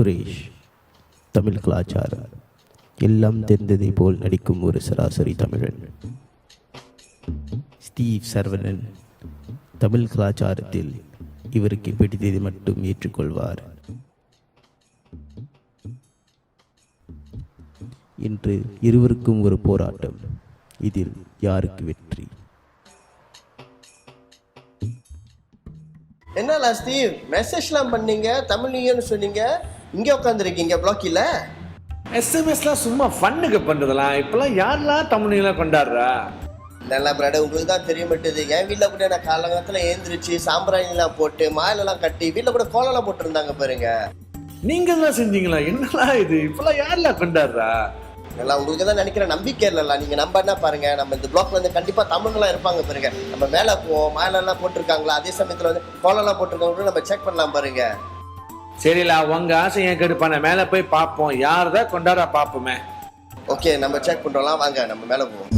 சுரேஷ் தமிழ் கலாச்சாரம் எல்லாம் தெரிந்ததை போல் நடிக்கும் ஒரு சராசரி தமிழன். ஸ்டீவ் சர்வனன் தமிழ் கலாச்சாரத்தில் இவருக்கு பிடித்ததை மட்டும் ஏற்றுக்கொள்வார். இன்று இருவருக்கும் ஒரு போராட்டம். இதில் யாருக்கு வெற்றி? என்னல ஸ்டீவ் மெசேஜ்லாம் பண்ணீங்க? தமிழ் நியூ சொன்னீங்க? இங்கே உட்காந்துருக்கீங்க பிளாக்கில் எஸ்எம்எஸ்லாம் சும்மா ஃபன்னுக்கு பண்ணுறதெல்லாம் இப்போலாம் யாரெல்லாம் தமிழ்லாம் கொண்டாடுறா? நல்லா பிராட உங்களுக்கு தான் தெரிய மாட்டேது என் வீட்டில் கூட நான் காலங்காலத்தில் ஏந்திரிச்சு சாம்பிராணிலாம் போட்டு மாலெல்லாம் கட்டி வீட்டில் கூட கோலம்லாம் போட்டிருந்தாங்க பாருங்க. நீங்க தான் செஞ்சீங்களா? என்னலாம் இது? இப்போலாம் யாரெல்லாம் கொண்டாடுறா? நல்லா உங்களுக்கு தான் நினைக்கிற நம்பிக்கை இல்லைல்ல. நீங்க நம்பனா பாருங்க நம்ம இந்த பிளாக்ல வந்து கண்டிப்பா தமிழ்லாம் இருப்பாங்க பாருங்க. நம்ம மேலே போவோம் மாலெல்லாம் போட்டிருக்காங்களா? அதே சமயத்தில் வந்து கோலம்லாம் போட்டிருக்காங்க நம்ம செக் பண்ணலாம் பாருங்க. சரில உங்க ஆசை என் கெடுப்பான மேலே போய் பார்ப்போம். யார் தான் கொண்டாட பார்ப்போமே. ஓகே நம்ம செக் பண்றோம்லாம் வாங்க நம்ம மேலே போவோம்.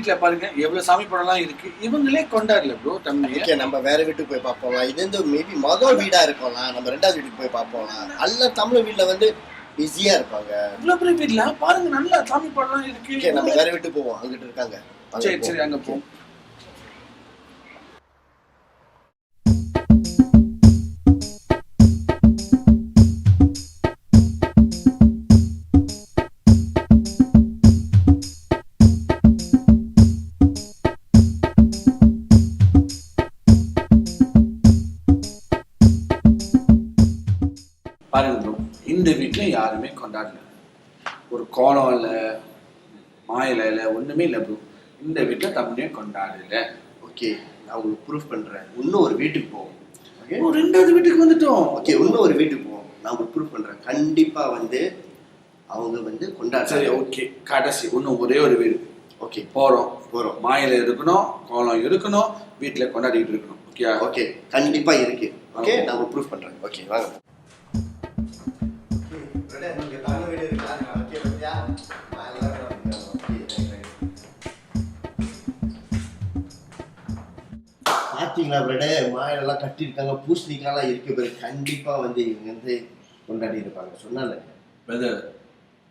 வீட்ல பாருங்க எவ்வளவு சாமி படம்லாம் இருக்கு. இவங்களே கொண்டாடல ப்ரோ தமிழ் நம்ம வேற வீட்டுக்கு போய் பார்ப்போம்லாம். இது வந்து மேபி மொதல் வீடா இருக்கும்லாம். நம்ம ரெண்டாவது வீட்டுக்கு போய் பார்ப்போம்லாம். அல்ல தமிழ் வீட்ல வந்து பிஸியா இருப்பாங்க. இவ்வளவு பெரிய வீட்ல பாருங்க நல்லா சாமி படம்லாம் இருக்கு. நம்ம வேற வீட்டுக்கு போவோம். அங்கிட்டு இருக்காங்க. சரி போவோம். சரி அங்க போ பாருங்க ப்ரோ இந்த வீட்ல யாருமே கொண்டாடல. ஒரு கோலம் இல்லை மாயில இல்லை ஒண்ணுமே இல்லை ப்ரோ இந்த வீட்ல தமிழே கொண்டாடல ஓகே நான் உங்களுக்கு ப்ரூஃப் பண்றேன். இன்னும் ஒரு வீட்டுக்கு போவோம். ஓகே? ஓ, ரெண்டாவது வீட்டுக்கு வந்துட்டோம். ஓகே இன்னும் ஒரு வீட்டுக்கு போவோம். நான் உங்களுக்கு ப்ரூஃப் பண்றேன். கண்டிப்பா வந்து அவங்க வந்து சரி கொண்டாடுறாங்க ஓகே. கடைசி இன்னும் ஒரே ஒரு வீடு. ஓகே. போறோம். போறோம். மாயில இருக்கணும் கோலம் இருக்கணும் வீட்டுல கொண்டாடிட்டு இருக்கணும். ஓகே? ஓகே கண்டிப்பா இருக்கு. ஓகே. நான் உங்களுக்கு ப்ரூஃப் பண்றேன். ஓகே வாங்க. பாத்தீங்களா பிரட மாயெல்லாம் கட்டியிருக்காங்க பூசணிக்காலாம் இருக்கு பாரு. கண்டிப்பா வந்து இவங்க வந்து கொண்டாடி இருப்பாங்க. சொன்னால. பிரதர்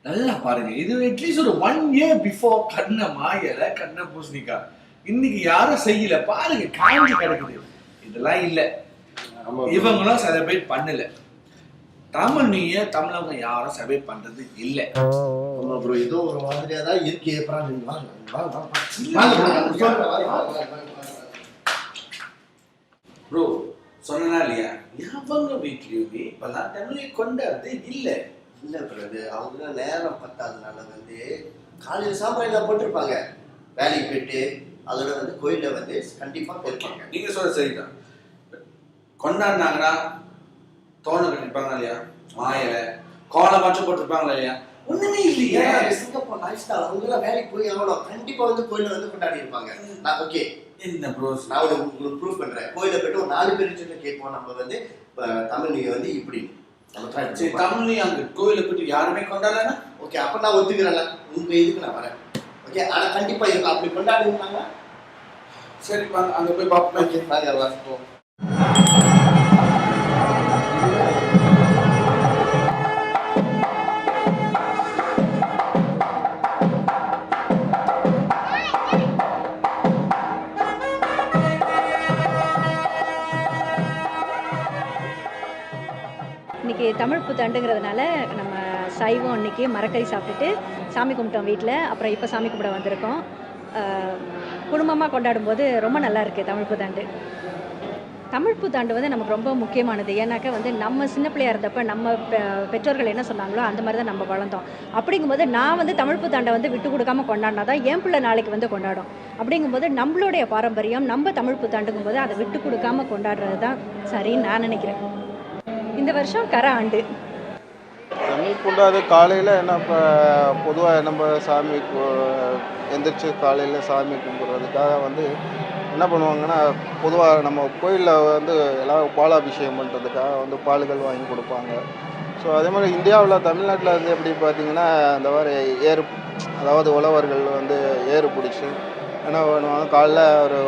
நல்லா பாருங்க. இது அட்லீஸ்ட் ஒரு ஒன் இயர் பிஃபோர் கண்ண மாயல கண்ண பூசணிக்காய். இன்னைக்கு யாரும் செய்யல. பாருங்க காஞ்சி கிடக்குது. இதெல்லாம் இல்ல. இவங்களும் செலிப்ரேட் பண்ணல. தமிழ் இயர் தமிழவங்க யாரும் செலிப்ரேட் பண்றது இல்ல. ஆமா ப்ரோ ஏதோ ஒரு மாதிரியா தான் இருக்கு. அப்புறம் நீங்க வாங்க வாங்க வாங்க வாங்க வாங்க வாங்க சொல்றேன், வாங்க, வாங்க, வாங்க, வாங்க, வாங்க. ப்ரோ சொன்னா இல்லையா? அவங்க வீட்லயுமே இப்பெல்லாம் தமிழை கொண்டாடுறது இல்ல. இல்ல பிரது அவங்க நேரம் பத்தாதனால வந்து காலையில சாப்பாடு எல்லாம் போட்டிருப்பாங்க. வேலைக்கு போயிட்டு அதோட வந்து கோயில்ல வந்து கண்டிப்பா போயிருப்பாங்க. நீங்க சொல்ற சரிதான். கொண்டாடினாங்கன்னா தோணம் கட்டிருப்பாங்க இல்லையா? மாயில கோலம் மட்டும் போட்டிருப்பாங்களா இல்லையா? ஒண்ணுமே இல்லையே. சிங்கப்பூர் லைஃப் ஸ்டைல் அவங்க எல்லாம் வேலைக்கு போய் ஆகணும் கண்டிப்பா வந்து கோயில்ல வந்து கொண்டாடி இருப்பாங்க நான் ஓகே என்ன ப்ரோ நான் உங்களுக்கு ப்ரூஃப் பண்றேன். கோயில்ல போயிட்டு ஒரு நாலு பேர் சொல்லி கேட்போம். நம்ம வந்து இப்ப தமிழ் நீங்க வந்து இப்படி சரி. தமிழ்லயும் அங்க கோயில போயிட்டு யாருமே கொண்டாடலன்னா ஓகே அப்ப நான் ஒத்துக்கிறேன்ல. உங்க இதுக்கு நான் வரேன். ஓகே ஆனா கண்டிப்பா இருக்கும் அப்படி கொண்டாடுவாங்க சரி வாங்க அங்க போய் பார்ப்போம். ஓகே நாங்க இன்னைக்கு தமிழ் புத்தாண்டுங்கிறதுனால நம்ம சைவம் இன்னைக்கு மரக்கறி சாப்பிட்டுட்டு சாமி கும்பிட்டோம் வீட்டில் அப்புறம் இப்போ சாமி கும்பிட வந்திருக்கோம். குடும்பமாக கொண்டாடும்போது ரொம்ப நல்லா இருக்குது தமிழ் புத்தாண்டு தமிழ் புத்தாண்டு வந்து நமக்கு ரொம்ப முக்கியமானது. ஏன்னாக்கா வந்து நம்ம சின்ன பிள்ளையா இருந்தப்ப நம்ம பெ- பெற்றோர்கள் என்ன சொன்னாங்களோ அந்த மாதிரி தான் நம்ம வளர்ந்தோம். அப்படிங்கும்போது நான் வந்து தமிழ் புத்தாண்டை வந்து விட்டு கொடுக்காம கொண்டாடினா தான் என் பிள்ளை நாளைக்கு வந்து கொண்டாடும். அப்படிங்கும்போது நம்மளுடைய பாரம்பரியம் நம்ம தமிழ் புத்தாண்டுங்கும் போது அதை விட்டு கொடுக்காம கொண்டாடுறது தான் சரின்னு நான் நினைக்கிறேன். இந்த வருஷம் கர ஆண்டு. தமிழ் கொண்டாது காலையில் என்ன இப்போ பொதுவாக நம்ம சாமி எந்திரிச்சு காலையில் சாமி கும்பிட்றதுக்காக வந்து என்ன பண்ணுவாங்கன்னா பொதுவாக நம்ம கோயிலில் வந்து எல்லாம் பாலாபிஷேகம் பண்ணுறதுக்காக வந்து பால்கள் வாங்கி கொடுப்பாங்க. ஸோ அதே மாதிரி இந்தியாவில் தமிழ்நாட்டில் வந்து எப்படி பார்த்தீங்கன்னா இந்த மாதிரி ஏறு அதாவது உழவர்கள் வந்து ஏறு பிடிச்சி என்ன பண்ணுவாங்க காலைல ஒரு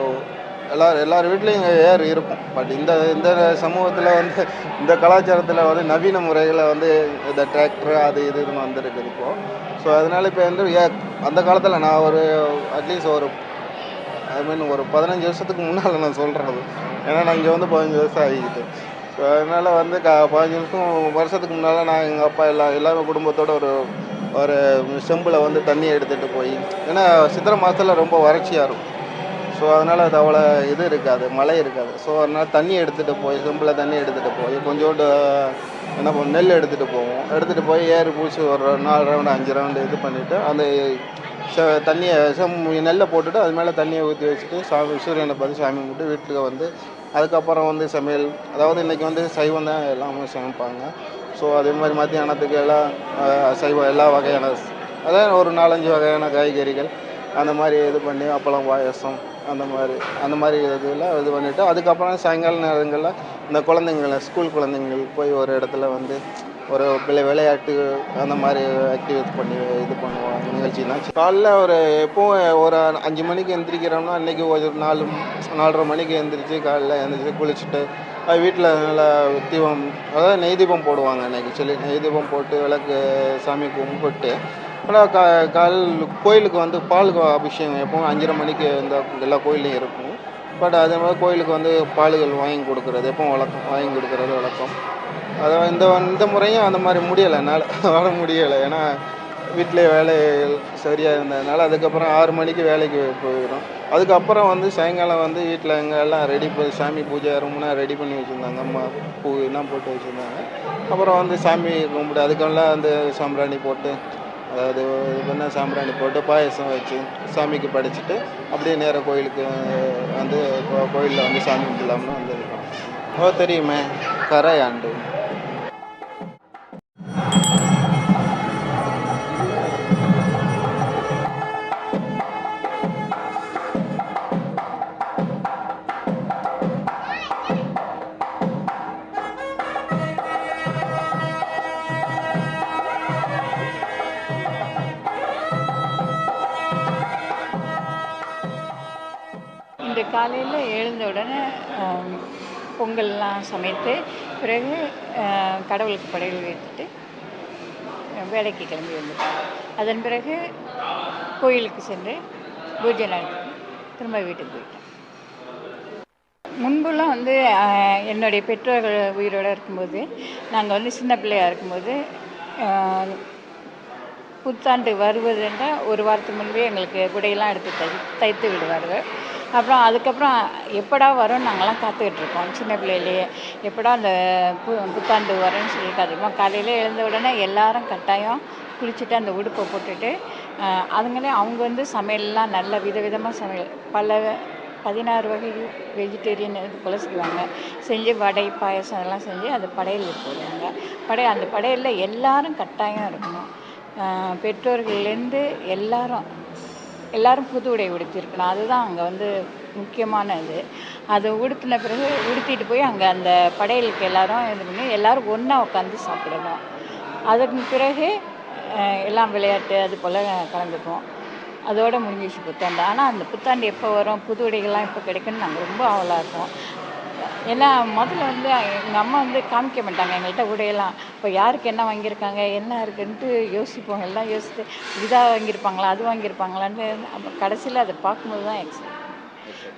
எல்லார் எல்லார் வீட்லேயும் இங்கே ஏர் இருக்கும். பட் இந்த இந்த சமூகத்தில் வந்து இந்த கலாச்சாரத்தில் வந்து நவீன முறையில் வந்து இந்த டிராக்டர் அது இது இதுன்னு வந்திருக்குது இப்போது ஸோ அதனால் இப்போ வந்து ஏ அந்த காலத்தில் நான் ஒரு அட்லீஸ்ட் ஒரு ஐ மீன் ஒரு பதினஞ்சு வருஷத்துக்கு முன்னால் நான் சொல்கிறது ஏன்னா நான் இங்கே வந்து பதினஞ்சு வருஷம் ஆகிக்கிட்டு ஸோ அதனால் வந்து க பதினஞ்சு வருஷம் வருஷத்துக்கு முன்னால் நான் எங்கள் அப்பா எல்லா எல்லாமே குடும்பத்தோட ஒரு ஒரு செம்பில் வந்து தண்ணி எடுத்துகிட்டு போய் ஏன்னா சித்திரை மாதத்தில் ரொம்ப வறட்சியாக இருக்கும். ஸோ அதனால் அது அவ்வளோ இது இருக்காது மழை இருக்காது. ஸோ அதனால் தண்ணி எடுத்துகிட்டு போய் சிம்பிளாக தண்ணி எடுத்துகிட்டு போய் கொஞ்சோண்டு என்ன பண்ணும் நெல் எடுத்துகிட்டு போவோம். எடுத்துகிட்டு போய் ஏறு பூச்சி ஒரு நாலு ரவுண்டு அஞ்சு ரவுண்டு இது பண்ணிவிட்டு அந்த ச- தண்ணியை செம் நெல்லை போட்டுட்டு அது மேலே தண்ணியை ஊற்றி வச்சுட்டு சாமி சூரியனை பார்த்து சாமி கும்பிட்டு வீட்டுக்கு வந்து அதுக்கப்புறம் வந்து சமையல் அதாவது இன்றைக்கி வந்து சைவம் தான் எல்லாமே சமைப்பாங்க. ஸோ அதே மாதிரி மத்தியானத்துக்கு எல்லாம் சைவம் எல்லா வகையான அதான் ஒரு நாலஞ்சு வகையான காய்கறிகள் அந்த மாதிரி இது பண்ணி அப்பளம் பாயசம் அந்த மாதிரி அந்த மாதிரி இதில் இது பண்ணிவிட்டு அதுக்கப்புறம் சாயங்கால நேரங்களில் இந்த குழந்தைங்கள ஸ்கூல் குழந்தைங்கள் போய் ஒரு இடத்துல வந்து ஒரு பிள்ளை விளையாட்டு அந்த மாதிரி ஆக்டிவேட் பண்ணி இது பண்ணுவாங்க தான் காலைல ஒரு எப்போவும் ஒரு அஞ்சு மணிக்கு எந்திரிக்கிறோம்னா அன்றைக்கி ஒரு நாலு நாலரை மணிக்கு எந்திரிச்சு காலைல எந்திரிச்சு குளிச்சுட்டு வீட்டில் நல்லா தீபம் அதாவது நெய் தீபம் போடுவாங்க அன்றைக்கி சொல்லி நெய் தீபம் போட்டு விளக்கு சாமி கும்பிட்டு ஆனால் கா கால் கோயிலுக்கு வந்து பால் அபிஷேகம் எப்பவும் அஞ்சரை மணிக்கு இந்த எல்லா கோயில்லையும் இருக்கும். பட் அதே மாதிரி கோயிலுக்கு வந்து பால்கள் வாங்கி கொடுக்குறது எப்பவும் வழக்கம். வாங்கி கொடுக்குறது வழக்கம். அதை இந்த இந்த முறையும் அந்த மாதிரி முடியலை. என்னால் வர முடியலை. ஏன்னா வீட்டிலே வேலைகள் சரியாக இருந்ததுனால அதுக்கப்புறம் ஆறு மணிக்கு வேலைக்கு போயிடும். அதுக்கப்புறம் வந்து சாயங்காலம் வந்து வீட்டில் எங்கே எல்லாம் ரெடி பண்ணி சாமி பூஜை ரூம்னா ரெடி பண்ணி வச்சுருந்தாங்க. அம்மா பூ எல்லாம் போட்டு வச்சுருந்தாங்க. அப்புறம் வந்து சாமி கும்பிட்டு அதுக்கெல்லாம் அந்த சாம்பிராணி போட்டு அதாவது இது பண்ண சாம்பிராணி போட்டு பாயசம் வச்சு சாமிக்கு படைச்சிட்டு அப்படியே நேராக கோயிலுக்கு வந்து கோயிலில் வந்து சாமி கும்பிடலாம்னு வந்திருக்கோம். ஓ தெரியுமே கரை ஆண்டு காலையில் எழுந்த உடனே பொங்கல்லாம் சமைத்து பிறகு கடவுளுக்கு படையல் வைத்துட்டு வேலைக்கு கிளம்பி வந்துட்டோம். அதன் பிறகு கோயிலுக்கு சென்று பூஜை நடத்தி திரும்ப வீட்டுக்கு போயிட்டேன் முன்பெல்லாம் வந்து என்னுடைய பெற்றோர்கள் உயிரோடு இருக்கும்போது நாங்கள் வந்து சின்ன பிள்ளையாக இருக்கும்போது புத்தாண்டு வருவது என்றால் ஒரு வாரத்துக்கு முன்பே எங்களுக்கு குடையெல்லாம் எடுத்து தை தைத்து விடுவார்கள். அப்புறம் அதுக்கப்புறம் எப்படா வரும்னு நாங்கள்லாம் காத்துக்கிட்டு இருக்கோம். சின்ன பிள்ளையிலேயே. எப்படா அந்த பு புத்தாண்டு வரும்னு சொல்லி காத்திருப்போம் காலையில் எழுந்த உடனே எல்லாரும் கட்டாயம் குளிச்சுட்டு அந்த உடுப்பை போட்டுட்டு அதுங்களே அவங்க வந்து சமையல்லாம் நல்ல விதவிதமாக சமையல் பல பதினாறு வகை வெஜிடேரியன் இது போல் செய்வாங்க. செஞ்சு வடை பாயசம் அதெல்லாம் செஞ்சு அது படையல் போடுவாங்க படை அந்த படையலில் எல்லாரும் கட்டாயம் இருக்கணும். பெற்றோர்கள்லேருந்து எல்லாரும் எல்லாரும் புது உடை உடுத்திருக்கணும் அதுதான் அங்கே வந்து முக்கியமான இது. அதை உடுத்தின பிறகு உடுத்திட்டு போய் அங்கே அந்த படையலுக்கு எல்லாரும் இது பண்ணி எல்லாரும் ஒன்றா உட்காந்து சாப்பிடணும். அதுக்கு பிறகு எல்லாம் விளையாட்டு அது போல் கலந்துக்குவோம் அதோடு முடிஞ்சிச்சு புத்தாண்டு. ஆனால் அந்த புத்தாண்டு எப்போ வரும் புது உடைகள்லாம் எப்போ கிடைக்குன்னு நாங்கள் ரொம்ப ஆவலாக இருக்கோம். ஏன்னா முதல்ல வந்து எங்கள் அம்மா வந்து காமிக்க மாட்டாங்க. எங்கள்கிட்ட உடையெல்லாம் இப்போ யாருக்கு என்ன வாங்கியிருக்காங்க என்ன இருக்குன்ட்டு யோசிப்போம். எல்லாம் யோசித்து இதாக வாங்கியிருப்பாங்களா அது வாங்கியிருப்பாங்களான்னு அப்போ கடைசியில் அதை பார்க்கும்போது தான் எக்ஸ்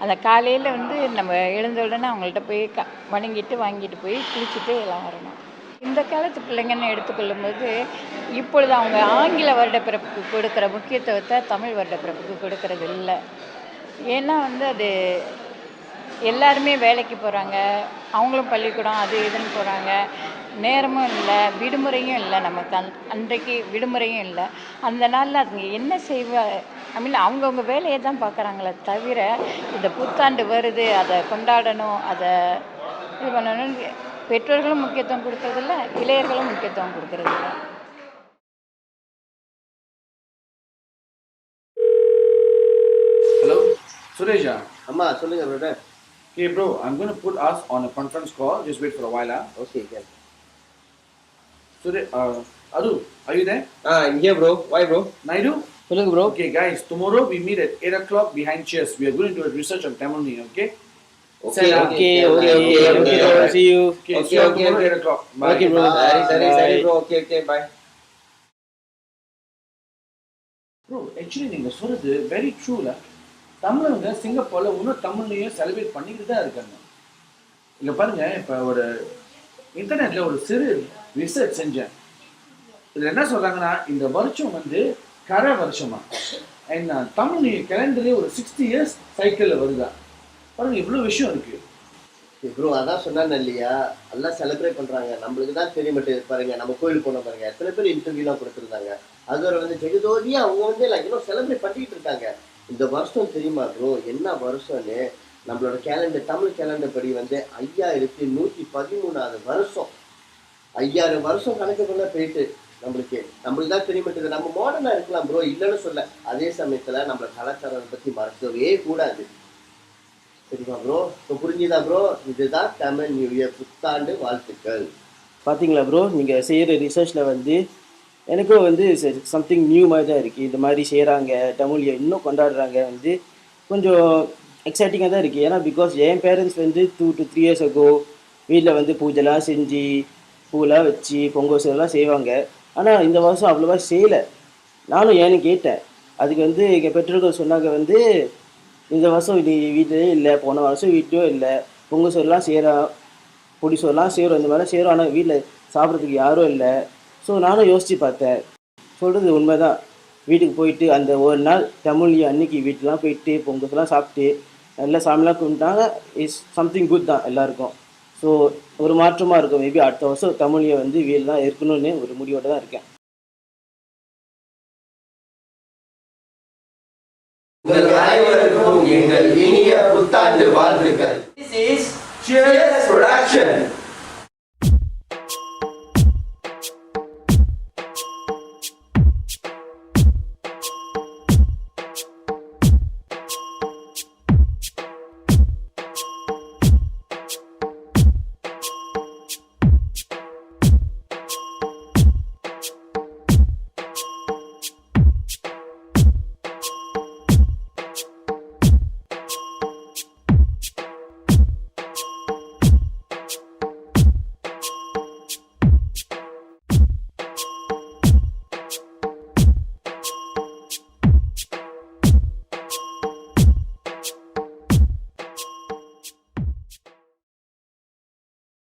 அந்த காலையில் வந்து நம்ம எழுந்த உடனே அவங்கள்ட்ட போய் க வணங்கிட்டு வாங்கிட்டு போய் குளிச்சுட்டு எல்லாம் வரணும். இந்த காலத்து பிள்ளைங்கன்னு எடுத்துக்கொள்ளும்போது இப்பொழுது அவங்க ஆங்கில வருடப்பிறப்புக்கு கொடுக்குற முக்கியத்துவத்தை தமிழ் வருடப்பிறப்புக்கு கொடுக்கறது இல்லை. ஏன்னா வந்து அது எல்லாருமே வேலைக்கு போகிறாங்க அவங்களும் பள்ளிக்கூடம் அது இதுன்னு போகிறாங்க நேரமும் இல்லை விடுமுறையும் இல்லை நமக்கு அந் அன்றைக்கு விடுமுறையும் இல்லை. அந்த நாளில் அதுங்க என்ன செய்வ ஐ மீன் அவங்கவுங்க வேலையை தான் பார்க்குறாங்களே தவிர இந்த புத்தாண்டு வருது அதை கொண்டாடணும் அதை இது பண்ணணும்னு பெற்றோர்களும் முக்கியத்துவம் கொடுக்கறதில்ல இளையர்களும் முக்கியத்துவம் கொடுக்கறதில்ல ஹலோ சுரேஷா? அம்மா சொல்லுங்க brother Okay, bro, I'm going to put us on a conference call. Just wait for a while. Huh? Okay Sure. Uh, Adu, are you there? Ah, I'm here, bro. Why, bro? Naidu? சொல்லுங்க bro Okay, guys, tomorrow we meet at 8 o'clock behind chairs. We are going to do a research on Tamil Nadu, okay? Okay, Sir, okay, okay, okay, okay, okay, bro. See you. Okay, Okay, see you okay, tomorrow okay. 8 o'clock. Bye. Okay, bro. Bye. சரி சரி சரி Bye. Bro okay okay bye Bro, actually நீங்க சொல்றது very ட்ரூல தமிழங்க சிங்கப்பூரில் இன்னும் தமிழ்லையும் celebrate பண்ணிக்கிட்டு தான் இருக்காங்க. இங்கே பாருங்கள் இப்போ ஒரு இன்டர்நெட்டில் ஒரு சிறு ரிசர்ச் செஞ்சேன். இதில் என்ன சொல்கிறாங்கன்னா இந்த வருஷம் வந்து கரை வருஷமா. என்ன தமிழ் கேலண்டரே ஒரு சிக்ஸ்டி இயர்ஸ் சைக்கிளில் வருதா? பாருங்கள் இவ்வளோ விஷயம் இருக்குது ப்ரோ அதான் சொன்னாங்க இல்லையா? எல்லாம் செலிப்ரேட் பண்றாங்க. நம்மளுக்கு தான் தெரிய மாட்டேங்குது பாருங்க நம்ம கோயில் போன பாருங்க. எத்தனை பேர் இன்டர்வியூலாம் கொடுத்துருந்தாங்க. அது வந்து ஜெகதோதி அவங்க வந்து லைக் இன்னும் செலிப்ரேட் பண்ணிக்கிட்டு இருக்காங்க. இந்த வருஷம் தெரியுமா ப்ரோ என்ன வருஷம்னு? நம்மளோட கேலண்டர் தமிழ் கேலண்டர் படி வந்து ஐயாயிரத்தி நூற்றி பதிமூணாவது வருஷம். ஐயாயிரம் வருஷம் கணக்கு பண்ண போயிட்டு நம்மளுக்கு. நம்மளுக்கு தான் தெரிய மாட்டேங்குது நம்ம மாடர்னாக இருக்கலாம் ப்ரோ இல்லைன்னு சொல்ல அதே சமயத்தில் நம்மள கலாச்சாரத்தை பற்றி மறக்கவே கூடாது. சரிங்களா ப்ரோ இப்போ புரிஞ்சுதா ப்ரோ இதுதான் தமிழ் நியூ இயர் புத்தாண்டு வாழ்த்துக்கள். பார்த்தீங்களா ப்ரோ நீங்கள் செய்கிற ரிசர்ச்சில் வந்து எனக்கும் வந்து சம்திங் நியூ மாதிரி தான் இருக்குது இந்த மாதிரி செய்கிறாங்க தமிழியை இன்னும் கொண்டாடுறாங்க வந்து கொஞ்சம் எக்ஸைட்டிங்காக தான் இருக்குது ஏன்னா பிகாஸ் என் பேரண்ட்ஸ் வந்து two to three years ago வீட்டில் வந்து பூஜைலாம் செஞ்சு பூலாம் வச்சு பொங்கல் எல்லாம் செய்வாங்க. ஆனால் இந்த வருஷம் அவ்வளோவா செய்யலை. நானும் ஏன்னு கேட்டேன். அதுக்கு வந்து எங்கள் பெற்றோர்கள் சொன்னாங்க வந்து இந்த வருஷம் நீ வீட்டிலே இல்லை போன வருஷம் வீட்டையும் இல்லை பொங்கல் சோறுலாம் செய்கிறோம் பொடி சோறுலாம் செய்கிறோம் இந்த மாதிரிலாம் செய்கிறோம் ஆனால் வீட்டில் சாப்பிட்றதுக்கு யாரும் இல்லை. ஸோ நானும் யோசித்து பார்த்தேன். சொல்கிறது உண்மைதான். வீட்டுக்கு போயிட்டு அந்த ஒரு நாள் தமிழ் அன்னைக்கு வீட்டுலாம் போயிட்டு பொங்கல்லாம் சாப்பிட்டு நல்லா சாமிலாம் கும்பிட்டாங்க. இஸ் சம்திங் குட் தான் எல்லாருக்கும். ஸோ ஒரு மாற்றமாக இருக்கும். மேபி அடுத்த வருஷம் தமிழியை வந்து வீடு தான் இருக்கணும்னு ஒரு முடிவோட தான் இருக்கேன். உங்கள் அனைவருக்கும் எங்கள் இனிய புத்தாண்டு வாழ்த்துக்கள். This is Cheers Production.